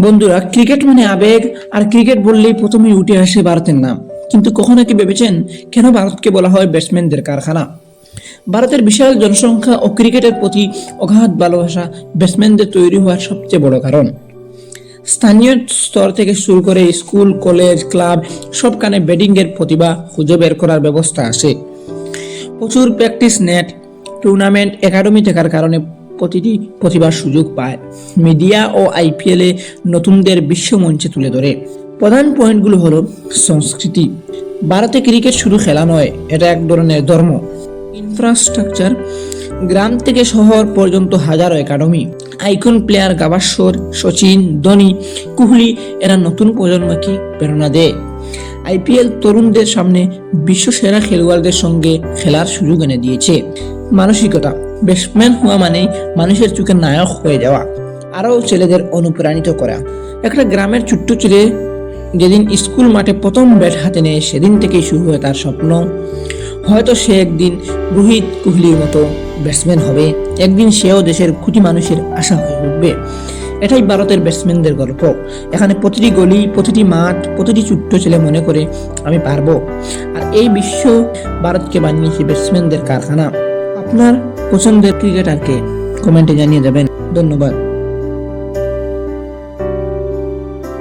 বন্ধুরা ক্রিকেট মানে আবেগ, আর ক্রিকেট বললেই প্রথমেই উঠে আসে ভারতের নাম। কিন্তু কখনো কি ভেবেছেন কেন ভারতকে বলা হয় ব্যাটসম্যানদের কারখানা? ভারতের বিশাল জনসংখ্যা ও ক্রিকেটের প্রতি অগাধ ভালোবাসা ব্যাটসম্যানদের তৈরি হওয়ার সবচেয়ে বড় কারণ। স্থানীয় স্তর থেকে শুরু করে স্কুল, কলেজ, ক্লাব সবখানে ব্যাটিংয়ের প্রতিভা খুঁজে বের করার ব্যবস্থা আসে। প্রচুর প্র্যাকটিস নেট টুর্নামেন্ট একাডেমি থাকার কারণে প্রতিটি প্রতিভার সুযোগ পায়। মিডিয়া ও আইপিএলে নতুনদের বিশ্ব মঞ্চে তুলে ধরে। প্রধান পয়েন্টগুলো হলো সংস্কৃতি। ভারতে ক্রিকেট শুধু খেলা নয়, এটা এক ধরনের ধর্ম। ইনফ্রাস্ট্রাকচার। গ্রাম থেকে শহর পর্যন্ত হাজারো academy. Icon player Gavaskar, Sachin, Dhoni, Kohli, এরা নতুন প্রজন্মকে প্রেরণা দেয়। আইপিএল তরুণদের সামনে বিশ্ব সেরা খেলোয়াড়দের সঙ্গে খেলার সুযোগ এনে দিয়েছে। মানসিকতা। ব্যাটসম্যান হওয়া মানেই মানুষের চোখে নায়ক হয়ে যাওয়া, আরও ছেলেদের অনুপ্রাণিত করা। একটা গ্রামের ছোট্ট ছেলে যেদিন স্কুল মাঠে প্রথম ব্যাট হাতে নেয়, সেদিন থেকেই শুরু হয় তার স্বপ্ন। হয়তো সে একদিন রোহিত কোহলির মতো ব্যাটসম্যান হবে, একদিন সেও দেশের কোটি মানুষের আশা হয়ে উঠবে। এটাই ভারতের ব্যাটসম্যানদের গল্প। এখানে প্রতিটি গলি, প্রতিটি মাঠ, প্রতিটি ছোট্ট ছেলে মনে করে, আমি পারব। আর এই বিশ্ব ভারতকে বানিয়েছে ব্যাটসম্যানদের কারখানা। আপনার পছন্দের ক্রিকেটারকে কমেন্টে জানিয়ে দেবেন। ধন্যবাদ।